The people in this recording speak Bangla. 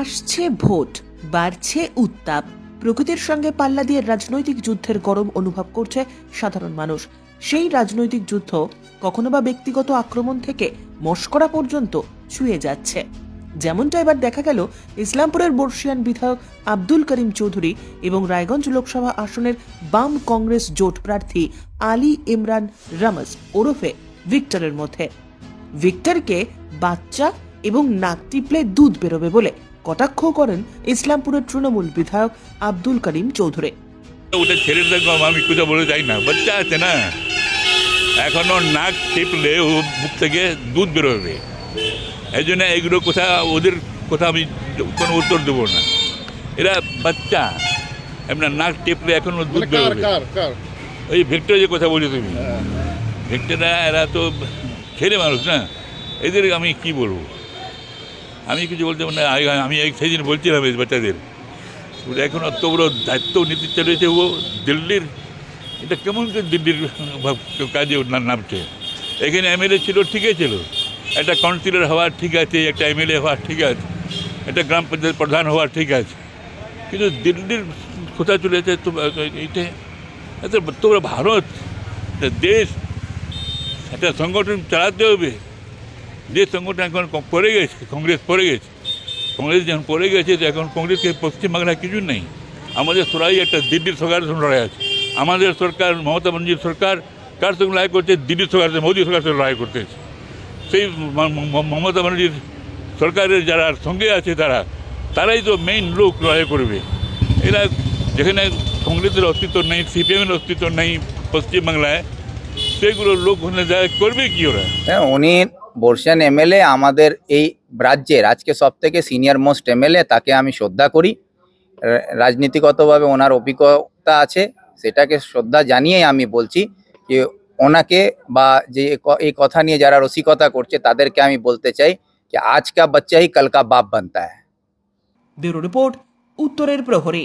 আসছে ভোট, বাড়ছে উত্তাপ। প্রকৃতির সঙ্গে পাল্লা দিয়ে রাজনৈতিক যুদ্ধের গরম অনুভব করছে সাধারণ মানুষ। সেই রাজনৈতিক যুদ্ধ কখনো বা ব্যক্তিগত আক্রমণ থেকে মস্করা পর্যন্ত ছুঁয়ে যাচ্ছে। যেমনটা এবার দেখা গেল ইসলামপুরের বর্ষিয়ান বিধায়ক আব্দুল করিম চৌধুরী এবং রায়গঞ্জ লোকসভা আসনের বাম কংগ্রেস জোট প্রার্থী আলী ইমরান রামাজ ওরফে ভিক্টরের মধ্যে। ভিক্টরকে বাচ্চা এবং নাক টিপলে দুধ বেরোবে বলে কটাক্ষ করেন ইসলামপুরের তৃণমূল বিধায়ক আব্দুল করিম চৌধুরী। ওটা ছেড়ে দেখো আমি কোথাও বলে যাই না। বাচ্চা আছে না। এখনও নাক টিপলে ও মুখ থেকে দুধ বেরোবে। এই জন্য এগুলো কথা ওদের কথা আমি কোনো উত্তর দেবো না। এরা বাচ্চা। এমনি নাক টিপলে এখনও দুধ মানে বেরোবে। ওই ভিক্টর যে কথা বলি তুমি। ভিক্টররা এরা তো ছেলে মানুষ না। এদের আমি কি বলব? আমি কিছু বলতে মানে আমি এক সেদিন বলছিলাম এই বাচ্চাদের। এখন অত বড় দায়িত্ব নিতে চলেছে ও দিল্লির। এটা কেমন করে দিল্লির কাজে নামছে? এখানে এমএলএ ছিল, ঠিকই ছিল। একটা কাউন্সিলর হওয়া ঠিক আছে, একটা এমএলএ হওয়া ঠিক আছে, একটা গ্রাম পঞ্চায়েত প্রধান হওয়া ঠিক আছে। কিন্তু দিল্লির কোথায় চলেছে তো, এইটা, এত তোমরা ভারত, দেশ, একটা সংগঠন চালাতে হবে। যে সংগঠন এখন পড়ে গেছে, কংগ্রেস পড়ে গেছে। কংগ্রেস যখন পড়ে গেছে এখন কংগ্রেসকে পশ্চিমবাংলায় কিছু নেই। আমাদের সরাই একটা দিল্লির সরকারের সঙ্গে লড়াই আছে। আমাদের সরকার, মমতা ব্যানার্জির সরকার, কার সঙ্গে লড়াই করছে? দিল্লির সরকার মোদী সরকারের সঙ্গে লড়াই করতেছে সেই মমতা ব্যানার্জির সরকারের যারা সঙ্গে আছে তারা, তারাই তো মেইন লোক লড়াই করবে। এরা যেখানে কংগ্রেসের অস্তিত্ব নেই, সিপিএমের অস্তিত্ব নেই পশ্চিমবাংলায় সেগুলো লোক ওখানে যায় করবে কি ওরা? হ্যাঁ উনি বর্ষিয়ান এমএলএ আমাদের এই রাজ্যের আজকে সব থেকে সিনিয়র মোস্ট এমএলএ, তাকে আমি শ্রদ্ধা করি। রাজনীতিগতভাবে ওনার অভিজ্ঞতা আছে, সেটাকে শ্রদ্ধা জানিয়েই আমি বলছি যে ওনাকে বা যে এই কথা নিয়ে যারা রসিকতা করছে, তাদেরকে আমি বলতে চাই যে আজ কা বাচ্চা হি কাল কা বাপ বানতা হ্যায়। ব্যুরো রিপোর্ট, উত্তরের প্রহরী।